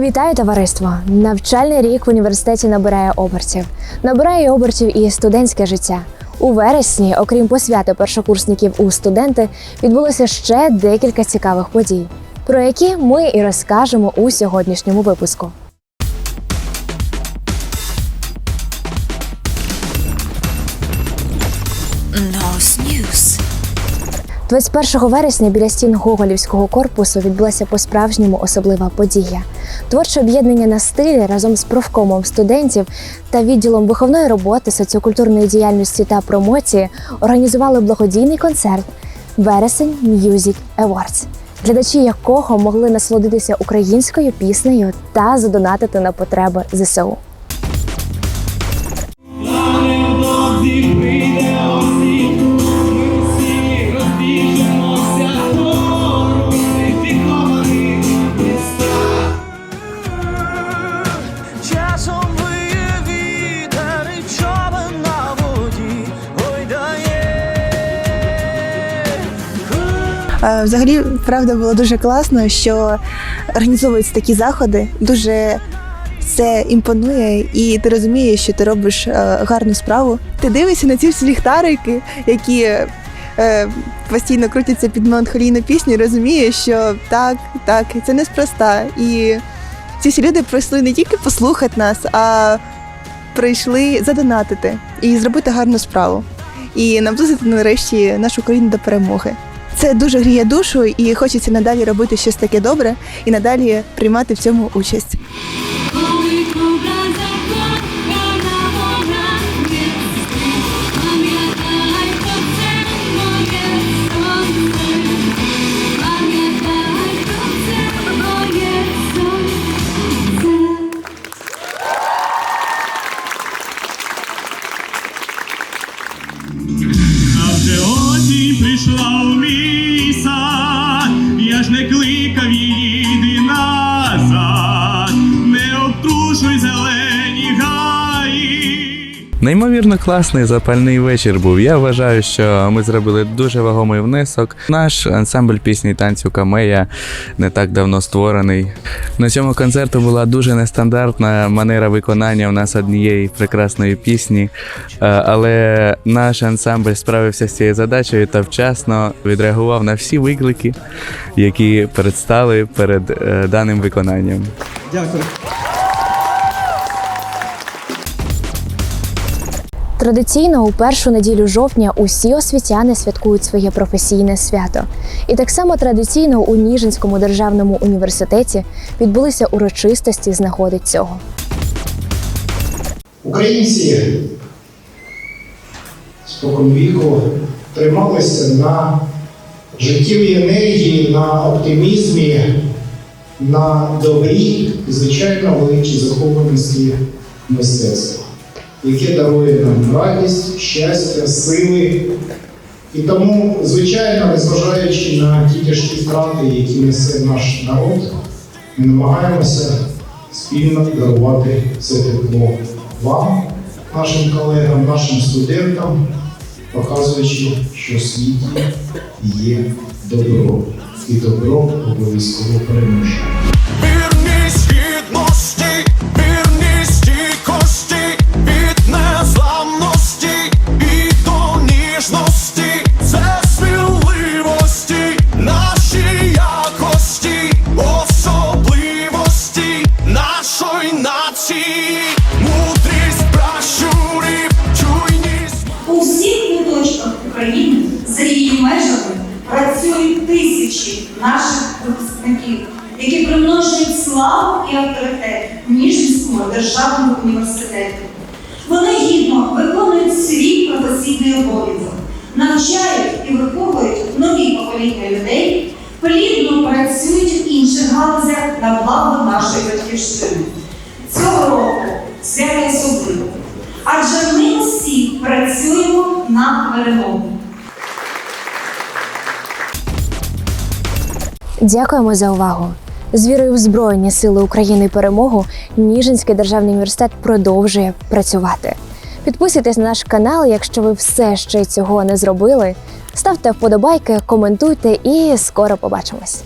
Вітаю товариство! Навчальний рік в університеті набирає обертів. Набирає обертів і студентське життя. У вересні, окрім посвяти першокурсників у студенти, відбулося ще декілька цікавих подій, про які ми і розкажемо у сьогоднішньому випуску. News. 21 вересня біля стін Гоголівського корпусу відбулася по-справжньому особлива подія. Творче об'єднання на стилі разом з профкомом студентів та відділом виховної роботи, соціокультурної діяльності та промоції організували благодійний концерт Вересень Music Awards, глядачі якого могли насолодитися українською піснею та задонатити на потреби ЗСУ. Взагалі, правда, було дуже класно, що організовуються такі заходи. Дуже це імпонує, і ти розумієш, що ти робиш е, гарну справу. Ти дивишся на ці всі ліхтарики, які е, постійно крутяться під меланхолійну пісню, і розумієш, що так, так, це неспроста. І ці всі люди прийшли не тільки послухати нас, а прийшли задонатити і зробити гарну справу. І наблизити нарешті нашу країну до перемоги. Це дуже гріє душу, і хочеться надалі робити щось таке добре і надалі приймати в цьому участь. Обтрушуй зелені гаї. Неймовірно класний запальний вечір був. Я вважаю, що ми зробили дуже вагомий внесок. Наш ансамбль пісні танцю Камея не так давно створений. На цьому концерту була дуже нестандартна манера виконання у нас однієї прекрасної пісні. Е, Але наш ансамбль справився з цією задачею та вчасно відреагував на всі виклики, які предстали перед е, даним виконанням. Традиційно у першу неділю жовтня усі освітяни святкують своє професійне свято. І так само традиційно у Ніжинському державному університеті відбулися урочистості з нагоди цього. Українці споконвіку трималися на життєвій енергії, на оптимізмі, на добрі і, звичайно, великій захопленості мистецтва, яке дарує нам радість, щастя, сили. І тому, звичайно, незважаючи на ті тяжкі втрати, які несе наш народ, ми намагаємося спільно дарувати це тепло вам, нашим колегам, нашим студентам, показуючи, що в світі є добро. І добро обов'язково переможе. Нації, мудрість пращурів, чуйність. У всіх куточках України за її межами працюють тисячі наших випускників, які примножують славу і авторитет Ніжинського державного університету. Вони гідно виконують свій професійний обов'язок, навчають і виховують нові покоління людей, плідно працюють в інших галузях на благо нашої батьківщини. Цього року свято особливо, адже ми всі працюємо на перемогу. Дякуємо за увагу. З вірою в Збройні Сили України перемогу Ніжинський державний університет продовжує працювати. Підписуйтесь на наш канал, якщо ви все ще цього не зробили. Ставте вподобайки, коментуйте і скоро побачимось.